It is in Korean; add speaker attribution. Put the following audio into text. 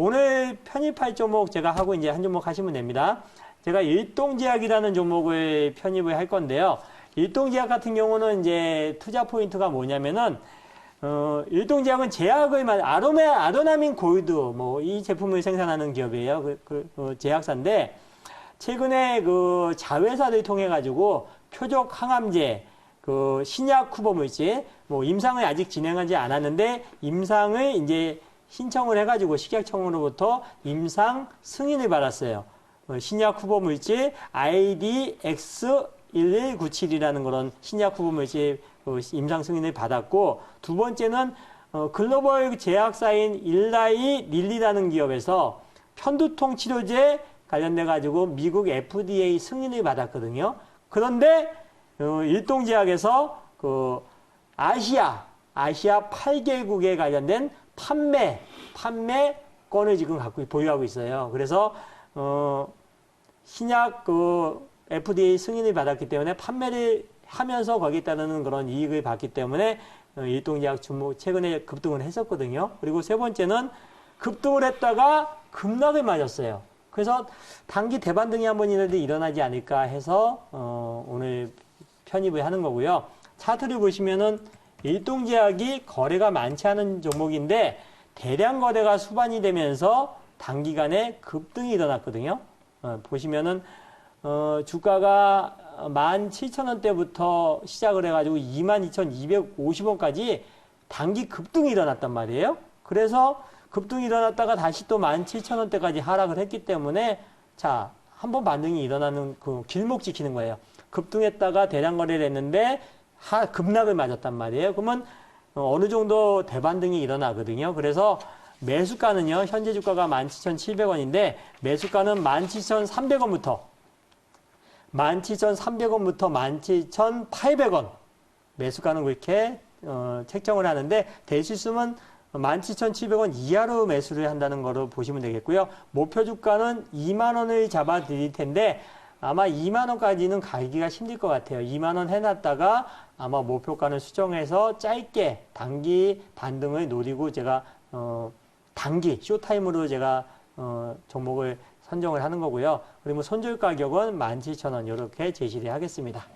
Speaker 1: 오늘 편입할 종목 제가 하고 이제 한 종목 하시면 됩니다. 제가 일동제약이라는 종목을 편입을 할 건데요. 일동제약 같은 경우는 이제 투자 포인트가 뭐냐면은 어, 일동제약은 제약을 만 아로메 아도나민 골드 뭐 이 제품을 생산하는 기업이에요. 그, 그, 그 제약사인데 최근에 그 자회사를 통해 가지고 표적 항암제 그 신약 후보 물질 뭐 임상을 아직 진행하지 않았는데 임상을 이제 신청을 해가지고 식약청으로부터 임상 승인을 받았어요. 어, 신약 후보 물질 IDX1197이라는 그런 신약 후보 물질 그 임상 승인을 받았고 두 번째는 어, 글로벌 제약사인 일라이 릴리라는 기업에서 편두통 치료제 관련돼 가지고 미국 FDA 승인을 받았거든요. 그런데 어, 일동제약에서 그 아시아 아시아 8개국에 관련된 판매 판매권을 지금 갖고 보유하고 있어요. 그래서 어 신약 그 FDA 승인을 받았기 때문에 판매를 하면서 거기에 따르는 그런 이익을 받기 때문에 어, 일동제약 주목 최근에 급등을 했었거든요. 그리고 세 번째는 급등을 했다가 급락을 맞았어요. 그래서 단기 대반등이 한번 이라도 일어나지 않을까 해서 어 오늘 편입을 하는 거고요. 차트를 보시면은 일동제약이 거래가 많지 않은 종목인데 대량 거래가 수반이 되면서 단기간에 급등이 일어났거든요. 어, 보시면은 어, 주가가 17,000원대부터 시작을 해가지고 22,250원까지 단기 급등이 일어났단 말이에요. 그래서 급등이 일어났다가 다시 또 17,000원대까지 하락을 했기 때문에 자, 한번 반등이 일어나는 그 길목 지키는 거예요. 급등했다가 대량 거래를 했는데 하, 급락을 맞았단 말이에요. 그러면 어느 정도 대반등이 일어나거든요. 그래서 매수가는요, 현재 주가가 17,700원인데 매수가는 17,300원부터 17,300원부터 17,800원 매수가는 그렇게 어, 책정을 하는데 대실수는 17,700원 이하로 매수를 한다는 거로 보시면 되겠고요. 목표 주가는 2만 원을 잡아 드릴 텐데 아마 2만 원까지는 가기가 힘들 것 같아요. 2만 원 해놨다가 아마 목표가를 수정해서 짧게 단기 반등을 노리고 제가 어, 단기 쇼타임으로 제가 어, 종목을 선정을 하는 거고요. 그리고 손절 가격은 17,000원 이렇게 제시를 하겠습니다.